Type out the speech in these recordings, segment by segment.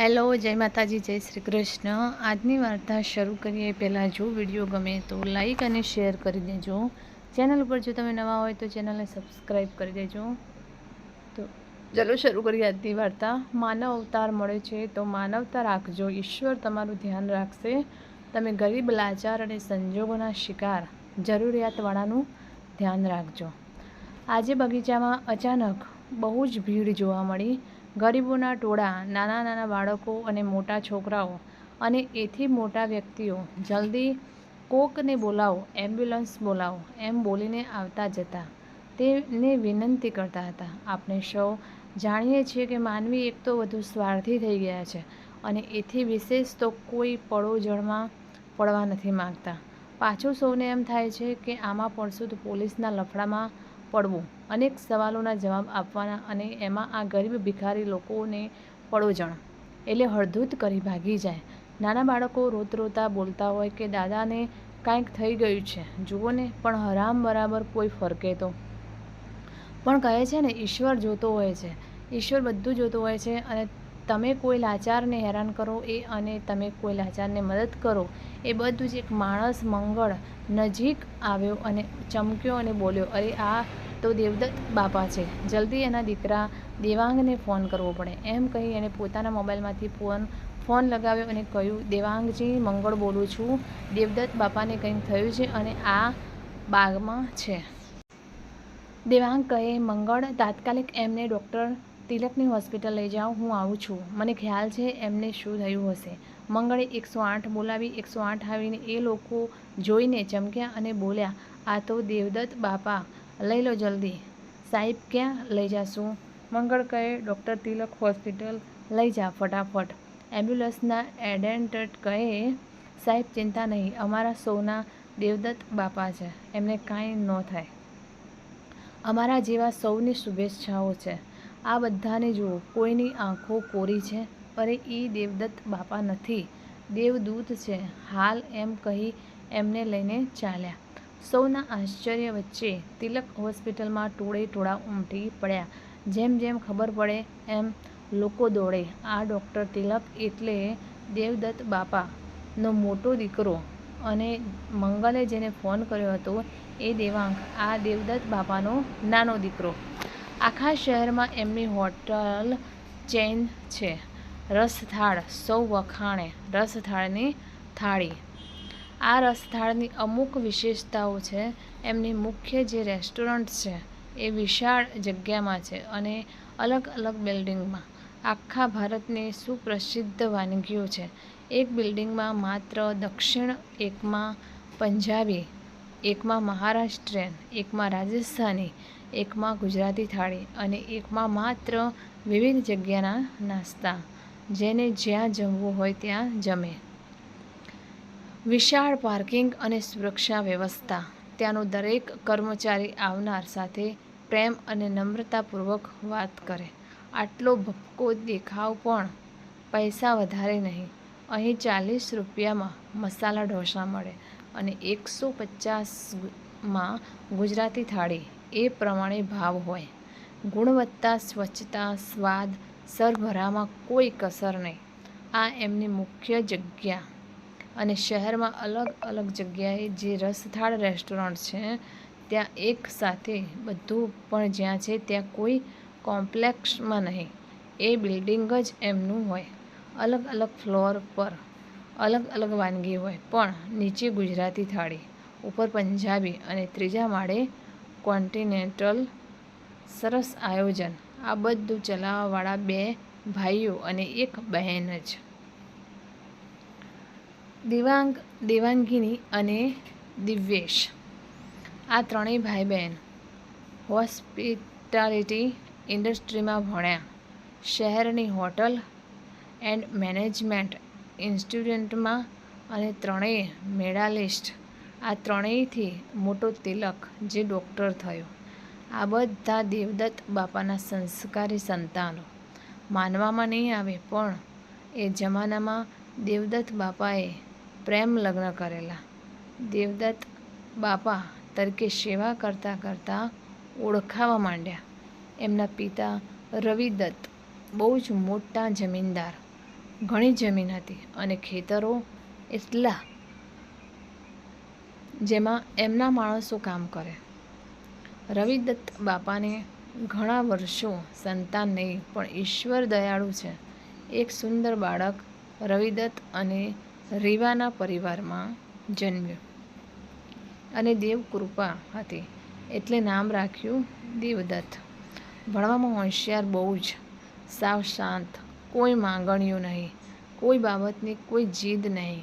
Hello, જય માતાજી, જય શ્રી કૃષ્ણ. આજની વાર્તા શરૂ કરીએ. પહેલાં જો વીડિયો ગમે તો લાઈક અને શેર કરી દેજો. ચેનલ ઉપર જો તમે નવા હોય તો ચેનલને સબસ્ક્રાઈબ કરી દેજો. તો ચલો શરૂ કરીએ આજની વાર્તા. માનવ અવતાર મળે છે તો માનવતા રાખજો. ઈશ્વર તમારું ધ્યાન રાખશે. તમે ગરીબ, લાચાર અને સંજોગોના શિકાર. જરૂરિયાતવાળાનું ધ્યાન રાખજો. આજે બગીચામાં અચાનક બહુ જ ભીડ જોવા મળી. ગરીબોના ટોળા, નાના નાના બાળકો અને મોટા છોકરાઓ અને એથી મોટા વ્યક્તિઓ. જલ્દી કોકને બોલાવો, એમ્બ્યુલન્સ બોલાવો, એમ બોલીને આવતા જતા. તેને વિનંતી કરતા હતા. આપણે સૌ જાણીએ છીએ કે માનવી એક તો વધુ સ્વાર્થી થઈ ગયા છે અને એથી વિશેષ તો કોઈ પડોજણમાં પડવા નથી માગતા. પાછું સૌને એમ થાય છે કે આમાં પડશું તો પોલીસના લફડામાં પડવું. અનેક સવાલોના જવાબ આપવાના અને એમાં આ ગરીબ ભિખારી લોકોને પડોજણ એટલે હળધૂત કરી ભાગી જાય. નાના બાળકો રોત રોતા બોલતા હોય કે, દાદાને કાંઈક થઈ ગયું છે. જુઓ ને, પણ હરામ બરાબર કોઈ ફરકે તો. પણ કહે છે ને, ઈશ્વર જોતો હોય છે. ઈશ્વર બધું જોતો હોય છે અને તમે કોઈ લાચારને હેરાન કરો એ અને તમે કોઈ લાચારને મદદ કરો એ બધું જ એક માણસ મંગળ નજીક આવ્યો અને ચમક્યો અને બોલ્યો, અરે આ તો દેવદત્ત બાપા છે. જલ્દી એના દીકરા દેવાંગને ફોન કરવો પડે. એમ કહી એણે પોતાના મોબાઈલમાંથી ફોન ફોન લગાવ્યો અને કહ્યું, દેવાંગજી, મંગળ બોલું છું. દેવદત્ત બાપાને કંઈક થયું છે અને આ બાગમાં છે. દેવાંગ કહે, મંગળ, તાત્કાલિક એમને ડૉક્ટર તિલકની હોસ્પિટલ લઈ જાઓ. હું આવું છું. મને ખ્યાલ છે એમને શું થયું હશે. મંગળે એકસો આઠ બોલાવી, એકસો આઠ આવીને એ લોકો જોઈને ચમક્યા અને બોલ્યા, આ તો દેવદત્ત બાપા લઈ લો જલ્દી. સાહેબ, ક્યાં લઈ જાશું? મંગળ કહે, ડૉક્ટર તિલક હોસ્પિટલ લઈ જા ફટાફટ. એમ્બ્યુલન્સના એડેન્ટન્ટ કહે, સાહેબ, ચિંતા નહીં, અમારા સૌના દેવદત્ત બાપા છે, એમને કાંઈ ન થાય. અમારા જેવા સૌની શુભેચ્છાઓ છે. આ બધાને જુઓ, કોઈની આંખો કોરી છે, અરે એ દેવદત્ત બાપા નથી. દેવદૂત છે, હાલ એમ કહી એમને લઈને ચાલ્યા. સૌના આશ્ચર્ય વચ્ચે તિલક હોસ્પિટલમાં ટોળે ટોળા ઉમટી પડ્યા. જેમ જેમ ખબર પડે એમ લોકો દોડે. આ ડૉક્ટર તિલક એટલે દેવદત્ત બાપાનો મોટો દીકરો અને મંગલે જેને ફોન કર્યો હતો એ દેવાંક આ દેવદત્ત બાપાનો નાનો દીકરો. આખા શહેરમાં એમની હોટલ ચેન છે. રસથાળ સૌ વખાણે. રસથાળની થાળી. આ રસથાળની અમુક વિશેષતાઓ છે. એમની મુખ્ય જે રેસ્ટોરન્ટ છે એ વિશાળ જગ્યામાં છે અને અલગ અલગ બિલ્ડિંગમાં. આખા ભારતની સુપ્રસિદ્ધ વાનગીઓ છે. એક બિલ્ડિંગમાં માત્ર દક્ષિણ એકમાં પંજાબી, એકમાં મહારાષ્ટ્રીયન એકમાં રાજસ્થાની, એકમાં ગુજરાતી થાળી અને એકમાં માત્ર વિવિધ જગ્યાના નાસ્તા. જેને જ્યાં જમવું હોય ત્યાં જમે. વિશાળ પાર્કિંગ અને સુરક્ષા વ્યવસ્થા. ત્યાંનો દરેક કર્મચારી આવનાર સાથે પ્રેમ અને નમ્રતાપૂર્વક વાત કરે. આટલો ભપકો દેખાવ પણ પૈસા વધારે નહીં. અહીં ચાલીસ રૂપિયામાં મસાલા ઢોસા મળે અને એકસો પચાસમાં ગુજરાતી થાળી. એ પ્રમાણે ભાવ હોય. ગુણવત્તા, સ્વચ્છતા, સ્વાદ, સરભરામાં કોઈ કસર નહીં. આ એમની મુખ્ય જગ્યા અને શહેરમાં અલગ અલગ જગ્યાએ જે રસથાળ રેસ્ટોરન્ટ છે, ત્યાં એક સાથે બધું પણ જ્યાં છે, ત્યાં કોઈ કોમ્પ્લેક્સમાં નહીં. એ બિલ્ડિંગ જ એમનું હોય. અલગ અલગ ફ્લોર પર અલગ અલગ વાનગી હોય, પણ નીચે ગુજરાતી થાળી, ઉપર પંજાબી અને ત્રીજા માળે કોન્ટિનેન્ટલ સરસ આયોજન. આ બધું ચલાવવાવાળા બે ભાઈઓ અને એક બહેન જ. દિવાંગ, દેવાંગિની અને દિવ્યેશ. આ ત્રણેય ભાઈ બહેન હોસ્પિટાલિટી ઇન્ડસ્ટ્રીમાં ભણ્યા. શહેરની હોટલ એન્ડ મેનેજમેન્ટ ઇન્સ્ટિટ્યૂટમાં અને ત્રણેય મેડાલિસ્ટ. આ ત્રણેયથી મોટો તિલક જે ડૉક્ટર થયો. આ બધા દેવદત્ત બાપાના સંસ્કારી સંતાનો. માનવામાં નહીં આવે પણ એ જમાનામાં દેવદત્ત બાપાએ પ્રેમ લગ્ન કરેલા. દેવદત્ત બાપા તરીકે સેવા કરતાં કરતાં ઓળખાવા માંડ્યા. એમના પિતા રવિદત્ત બહુ જ મોટા જમીનદાર, ઘણી જમીન હતી અને ખેતરો એટલા જેમાં એમના માણસો કામ કરે. રવિદત્ત બાપાને ઘણા વર્ષો સંતાન નહીં, પણ ઈશ્વર દયાળુ છે. એક સુંદર બાળક રવિદત્ત અને રીવાના પરિવારમાં જન્મ્યું. અને દેવ કૃપા હતી. એટલે નામ રાખ્યું દેવદત્ત. ભણવામાં હોશિયાર બહુ જ. સાવ શાંત. કોઈ માંગણીઓ નહીં. કોઈ બાબતની કોઈ જીદ નહીં.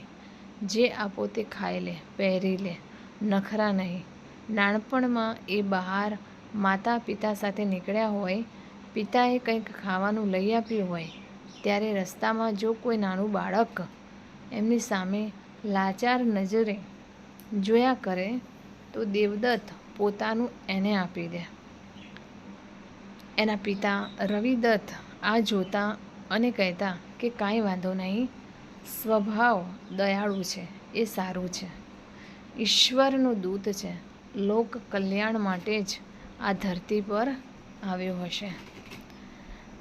જે આપો તે ખાઈ લે, પહેરી લે. નખરા નહીં. નાનપણમાં એ બહાર માતા પિતા સાથે નીકળ્યા હોય, પિતાએ કંઈક ખાવાનું લઈ આપ્યું હોય, ત્યારે રસ્તામાં જો કોઈ નાનું બાળક એમની સામે લાચાર નજરે જોયા કરે તો દેવદત્ત પોતાનું એને આપી દે. એના પિતા રવિદત્ત આ જોતા અને કહેતા કે કાંઈ વાંધો નહીં, સ્વભાવ દયાળુ છે, એ સારું છે. ઈશ્વરનું દૂત છે, લોક કલ્યાણ માટે જ આ ધરતી પર આવ્યો હશે.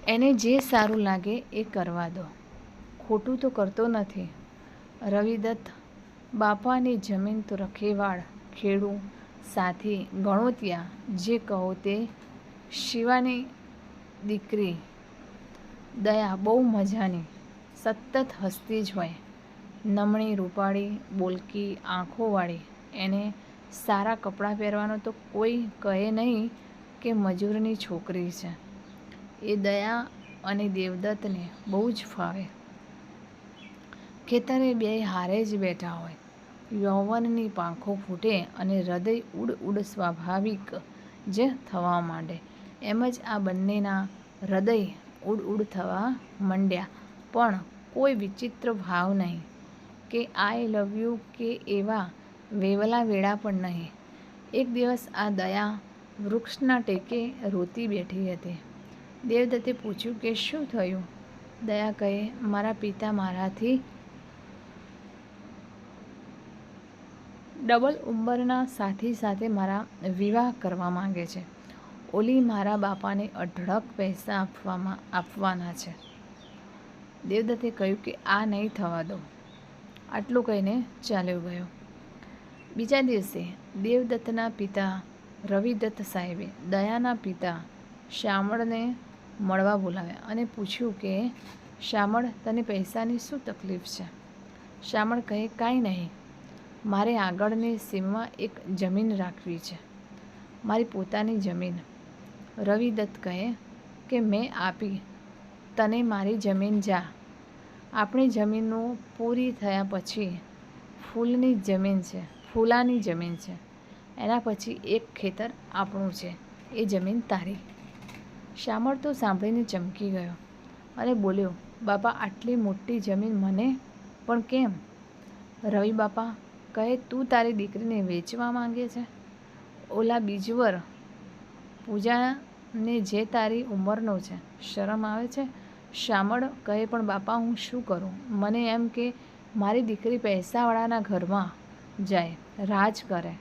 એને જે સારું લાગે એ કરવા દો. ખોટું તો કરતો નથી રવિદત્ત, બાપાની જમીન તો રખેવાળ, ખેડૂ સાથી ગણોતિયા, જે કહો તે શિવાની દીકરી. દયા બહુ મજાની, સતત હસતી જ હોય. નમણી રૂપાળી, બોલકી આંખોવાળી, એને સારા કપડાં પહેરવાનો તો કોઈ કહે નહીં કે મજૂરની છોકરી છે. એ દયા અને દેવદત્તને બહુ જ ફાવે. ખેતરે બે હારે જ બેઠા હોય. યૌવનની પાંખો ફૂટે અને હૃદય ઉડ ઉડ સ્વાભાવિક જ થવા માંડે. એમ જ આ બંનેના હૃદય ઉડ ઉડ થવા માંડ્યા. પણ કોઈ વિચિત્ર ભાવ નહીં કે આઈ લવ યુ કે એવા વેવલા વેળા પણ નહીં. એક દિવસ આ દયા વૃક્ષના ટેકે રોતી બેઠી હતી. દેવદત્તે પૂછ્યું કે શું થયું? દયા કહે, મારા પિતા મારાથી ડબલ ઉંમરના સાથી સાથે મારા વિવાહ કરવા માંગે છે. ઓલી મારા બાપાને અઢળક પૈસા આપવામાં આપવાના છે. દેવદત્તે કહ્યું કે આ નહીં થવા દો. આટલું કહીને ચાલ્યો ગયો. બીજા દિવસે દેવદત્તના પિતા રવિદત્ત સાહેબે દયાના પિતા શ્યામળને મળવા બોલાવ્યા અને પૂછ્યું કે, શ્યામળ, તને પૈસાની શું તકલીફ છે? શ્યામળ કહે, કાંઈ નહીં. મારે આગળની સીમમાં એક જમીન રાખવી છે. મારી પોતાની જમીન. રવિદત્ત કહે કે, મેં આપી. તને મારી જમીન જા. આપણી જમીનો પૂરી થયા પછી ફૂલની જમીન છે, ફૂલાની જમીન છે. એના પછી એક ખેતર આપણું છે. એ જમીન તારી. શામળ તો સાંભળીને ચમકી ગયો અને બોલ્યો, બાપા, આટલી મોટી જમીન મને? પણ કેમ? રવિ બાપા કહે તું તારી દીકરીને વેચવા માંગે છે? ઓલા બીજવર, પૂજાને જે તારી ઉંમરનો છે, શરમ આવે છે? શામળ કહે, પણ બાપા, હું શું કરું? મને એમ કે મારી દીકરી પૈસાવાળાના ઘરમાં જાય, રાજ કરે.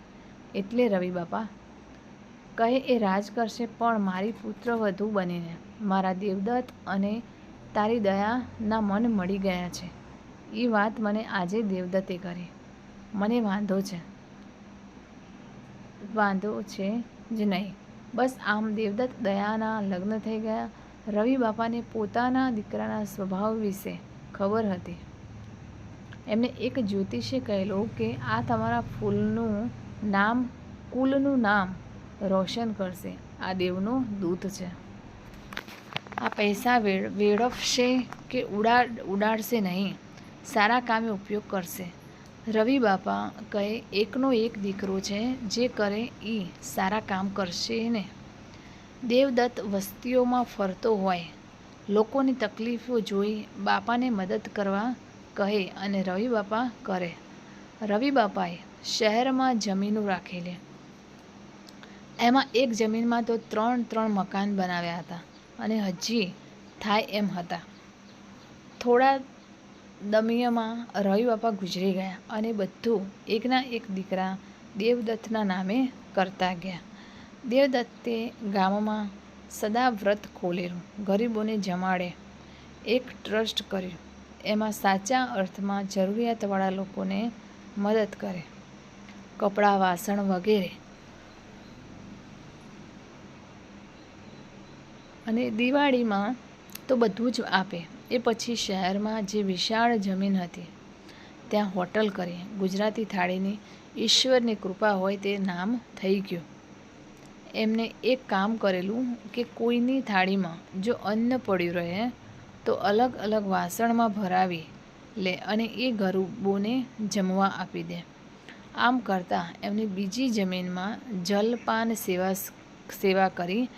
એટલે રવિ બાપા. કહે, એ રાજ કરશે, પણ મારી પુત્ર વધુ બનીને, મારા દેવદત્ત અને તારી દયાના મન મળી ગયા છે. એ વાત મને આજે દેવદત્તે કરી. મને વાંધો છે. વાંધો છે જ નહીં. બસ આમ દેવદત્ત દયાના લગ્ન થઈ ગયા. રવિ બાપાને પોતાના દીકરાના સ્વભાવ વિશે ખબર હતી. એમને એક જ્યોતિષે કહેલું કે આ તમારા ફૂલનું નામ, કુલનું નામ રોશન કરશે. આ દેવનો દૂત છે. આ પૈસા વેડ, વેડફશે કે ઉડાડ, ઉડાડશે નહીં. સારા કામે ઉપયોગ કરશે. રવિ બાપા કહે, એકનો એક દીકરો છે, જે કરે એ સારા કામ કરશે ને. દેવદત્ત વસ્તીઓમાં ફરતો હોય. લોકોની તકલીફો જોઈ બાપાને મદદ કરવા કહે અને રવિ બાપા કરે. રવિ બાપાએ શહેરમાં જમીનો રાખેલી. એમાં એક જમીનમાં તો ત્રણ ત્રણ મકાન બનાવ્યા હતા અને હજી થાય એમ હતા. થોડા દમિયામાં રવિ બાપા ગુજરી ગયા અને બધું એકના એક દીકરા દેવદત્તના નામે કરતા ગયા. દેવદત્તે ગામમાં સદા વ્રત ખોલેલું, ગરીબોને જમાડે, એક ટ્રસ્ટ કર્યું. એમાં સાચા અર્થમાં જરૂરિયાતવાળા લોકોને મદદ કરે. કપડાં, વાસણ વગેરે. અને દિવાળીમાં તો બધું જ આપે. એ પછી શહેરમાં જે વિશાળ જમીન હતી, ત્યાં હોટલ કરી. ગુજરાતી થાળીની ઈશ્વરની કૃપા હોય તે નામ થઈ ગયું. એમને એક કામ કરેલું કે કોઈની થાળીમાં જો અન્ન પડ્યું રહે, તો અલગ અલગ વાસણમાં ભરાવી લે અને એ ગરીબોને જમવા આપી દે. આમ કરતાં એમની બીજી જમીનમાં જલપાન સેવા સેવા કરી,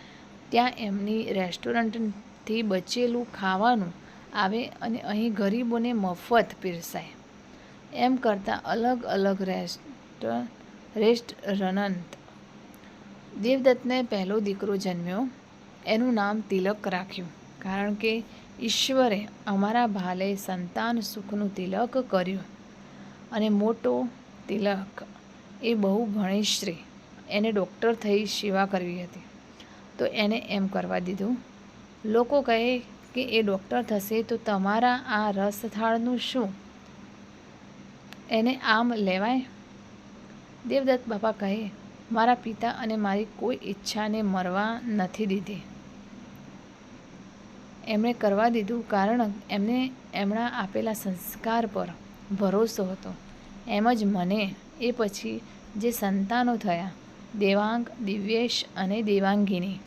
ત્યાં એમની રેસ્ટોરન્ટથી બચેલું ખાવાનું આવે અને અહીં ગરીબોને મફત પીરસાય. એમ કરતાં અલગ અલગ રેસ્ટ રેસ્ટ રનંત દેવદત્તને પહેલો દીકરો જન્મ્યો. એનું નામ તિલક રાખ્યું. કારણ કે ઈશ્વરે અમારા ભાલે સંતાન સુખનું તિલક કર્યું. અને મોટો તિલક એ બહુ ભણેશ્રી. એને ડૉક્ટર થઈ સેવા કરવી હતી. તો એને એમ કરવા દીધું. લોકો કહે કે એ ડૉક્ટર થશે તો તમારા આ રસથાળનું શું? એને આમ લેવાય? દેવદત્ત બાપા કહે, મારા પિતા અને મારી કોઈ ઈચ્છાને મરવા નથી દીધી. એમણે કરવા દીધું કારણ એમને એમના આપેલા સંસ્કાર પર ભરોસો હતો. એમ જ મને એ પછી જે સંતાનો થયા, દેવાંગ, દિવ્યેશ અને દેવાંગિની.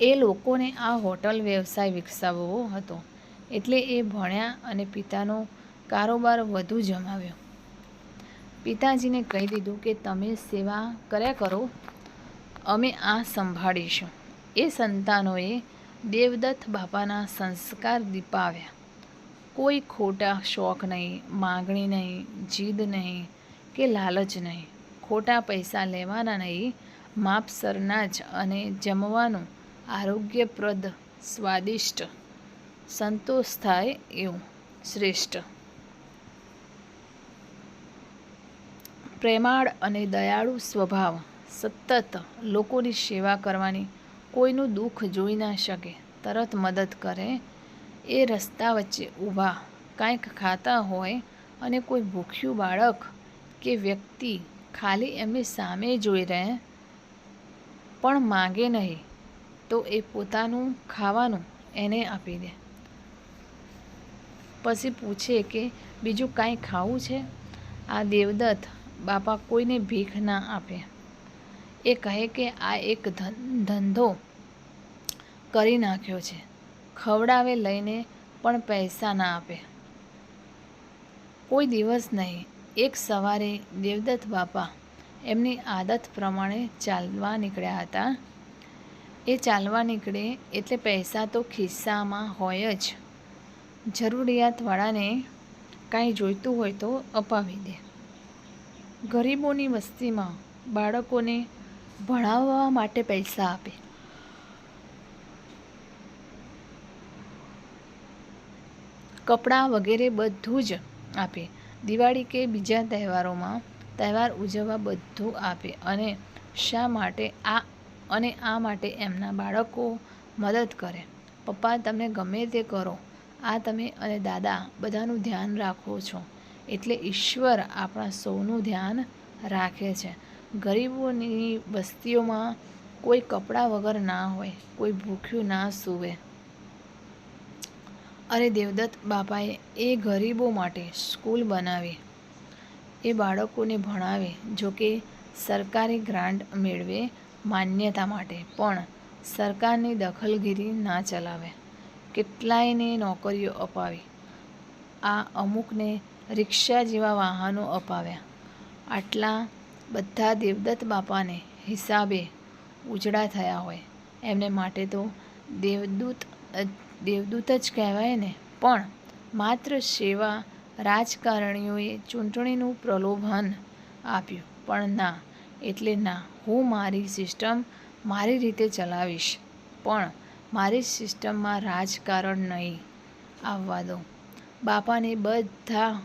એ લોકોને આ હોટલ વ્યવસાય વિકસાવવો હતો. એટલે એ ભણ્યા અને પિતાનો કારોબાર વધુ જમાવ્યો. પિતાજીને કહી દીધું કે, તમે સેવા કર્યા કરો, અમે આ સંભાળીશું. એ સંતાનોએ દેવદત્ત બાપાના સંસ્કાર દીપાવ્યા. કોઈ ખોટા શોખ નહીં, માગણી નહીં, જીદ નહીં કે લાલચ નહીં. ખોટા પૈસા લેવાના નહીં માપસરના જ અને જમવાનું આરોગ્યપ્રદ, સ્વાદિષ્ટ સંતોષ થાય એવું શ્રેષ્ઠ. પ્રેમાળ અને દયાળુ સ્વભાવ સતત લોકોની સેવા કરવાની કોઈનું દુઃખ જોઈ ના શકે, તરત મદદ કરે. એ રસ્તા વચ્ચે ઊભા, કાંઈક ખાતા હોય અને કોઈ ભૂખ્યું બાળક કે વ્યક્તિ ખાલી એમની સામે જોઈ રહે, પણ માગે નહીં. તો એ પોતાનું ખાવાનું એને આપી દે. પછી પૂછે કે બીજું કાંઈ ખાવું છે? આ દેવદત્ત બાપા કોઈને ભીખ ના આપે. એ કહે કે આ એક ધંધો કરી નાખ્યો છે. ખવડાવે લઈને પણ પૈસા ના આપે. કોઈ દિવસ નહીં, એક સવારે દેવદત્ત બાપા એમની આદત પ્રમાણે ચાલવા નીકળ્યા હતા. એ ચાલવા નીકળે એટલે પૈસા તો ખિસ્સામાં હોય જ. જરૂરિયાતવાળાને કાંઈ જોઈતું હોય તો અપાવી દે. ગરીબોની વસ્તીમાં બાળકોને ભણાવવા માટે પૈસા આપે. કપડાં વગેરે બધું જ આપે. દિવાળી કે બીજા તહેવારોમાં તહેવાર ઉજવવા બધું આપે અને શા માટે આ અને આ માટે એમના બાળકો મદદ કરે. પપ્પા, તમે ગમે તે કરો. આ તમે અને દાદા બધાનું ધ્યાન રાખો છો. એટલે ઈશ્વર આપણા સૌનું ધ્યાન રાખે છે. ગરીબોની વસ્તીઓમાં કોઈ કપડાં વગર ના હોય, કોઈ ભૂખ્યું ના સૂવે. અરે દેવદત્ત બાપાએ એ ગરીબો માટે સ્કૂલ બનાવી. એ બાળકોને ભણાવે જોકે સરકારી ગ્રાન્ટ મેળવે માન્યતા માટે, પણ સરકારની દખલગીરી ના ચલાવે. કેટલાયને નોકરીઓ અપાવી. આ અમુકને રિક્ષા જેવા વાહનો અપાવ્યા. આટલા બધા દેવદત્ત બાપાને હિસાબે ઉજળા થયા હોય. એમને માટે તો દેવદૂત દેવદૂત જ કહેવાય ને. પણ માત્ર સેવા રાજકારણીઓએ ચૂંટણીનું પ્રલોભન આપ્યું. પણ ના એટલે ના, હું મારી સિસ્ટમ મારી રીતે ચલાવીશ. પણ મારી સિસ્ટમમાં રાજકારણ નહીં. આવવા દો. બાપાને બધા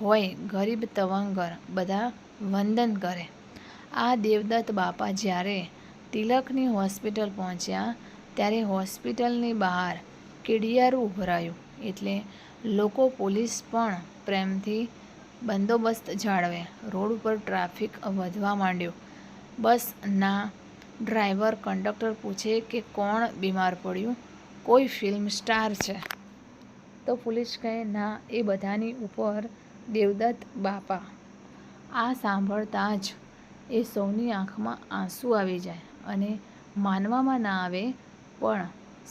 હોય ગરીબ તવંગર, બધા વંદન કરે. આ દેવદત્ત બાપા જ્યારે તિલકની હોસ્પિટલ પહોંચ્યા, ત્યારે હોસ્પિટલની બહાર કેડિયારું ઉભરાયું. એટલે લોકો પોલીસ પણ પ્રેમથી બંદોબસ્ત જાળવે. રોડ ઉપર ટ્રાફિક વધવા માંડ્યો. બસના ડ્રાઈવર કંડક્ટર પૂછે કે કોણ બીમાર પડ્યું? કોઈ ફિલ્મ સ્ટાર છે. તો પોલીસ કહે, ના, એ બધાની ઉપર દેવદત્ત બાપા. આ સાંભળતા જ એ સૌની આંખમાં આંસુ આવી જાય અને માનવામાં ના આવે, પણ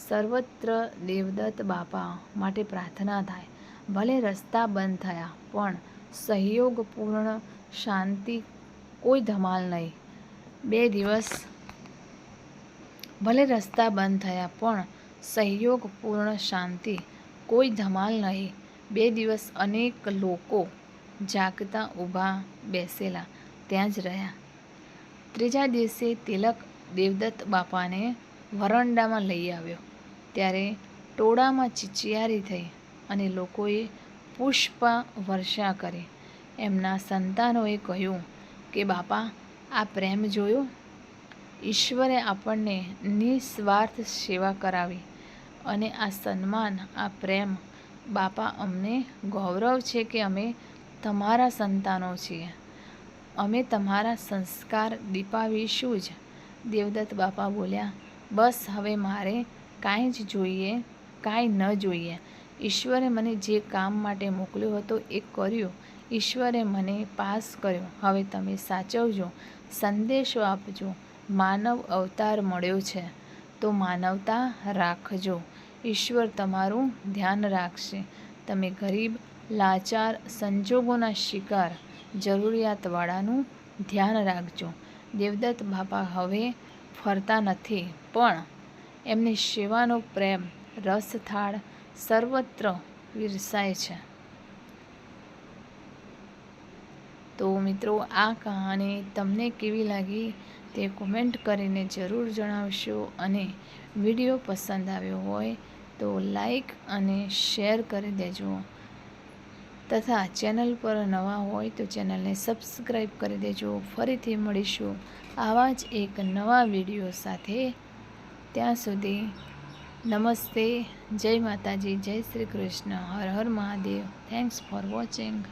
સર્વત્ર દેવદત્ત બાપા માટે પ્રાર્થના થાય. ભલે રસ્તા બંધ થયા, પણ સહયોગપૂર્ણ શાંતિ કોઈ ધમાલ નહીં. બે દિવસ ભલે રસ્તા બંધ થયા, પણ સહયોગપૂર્ણ શાંતિ કોઈ ધમાલ નહીં. બે દિવસ અનેક લોકો જાગતા ઊભા બેસેલા, ત્યાં જ રહ્યા. ત્રીજા દિવસે તિલક દેવદત્ત બાપાને વરંડામાં લઈ આવ્યો. ત્યારે ટોળામાં ચિચિયારી થઈ અને લોકોએ પુષ્પ વર્ષા કરી. એમના સંતાનોએ કહ્યું કે, બાપા, આ પ્રેમ જોયો? ઈશ્વરે આપણને નિસ્વાર્થ સેવા કરાવી અને આ સન્માન, આ પ્રેમ. બાપા, અમને ગૌરવ છે કે અમે તમારા સંતાનો છીએ. અમે તમારા સંસ્કાર દીપાવીશું જ. દેવદત્ત બાપા બોલ્યા, બસ, હવે મારે કાંઈ જ જોઈએ, કાંઈ ન જોઈએ. ઈશ્વરે મને જે કામ માટે મોકલ્યો હતો એ કર્યું. ઈશ્વરે મને પાસ કર્યો. હવે તમે સાચવજો. સંદેશો આપજો. માનવ અવતાર મળ્યો છે. તો માનવતા રાખજો. ઈશ્વર તમારું ધ્યાન રાખશે. તમે ગરીબ, લાચાર, સંજોગોના શિકાર જરૂરિયાતવાળાનું ધ્યાન રાખજો. દેવદત્ત બાપા હવે ફરતા નથી, પણ એમની સેવાનો પ્રેમ, રસથાળ સર્વત્ર વિરસાય છે. તો મિત્રો, આ કહાની તમને કેવી લાગી તે કોમેન્ટ કરીને જરૂર જણાવશો અને વીડિયો પસંદ આવ્યો હોય તો લાઈક અને શેર કરી દેજો. તથા ચેનલ પર નવા હોય તો ચેનલને સબસ્ક્રાઈબ કરી દેજો. ફરીથી મળીશું આવા જ એક નવા વીડિયો સાથે. ત્યાં સુધી નમસ્તે જય માતાજી જય Shri Krishna Har Har Mahadev. Thanks for watching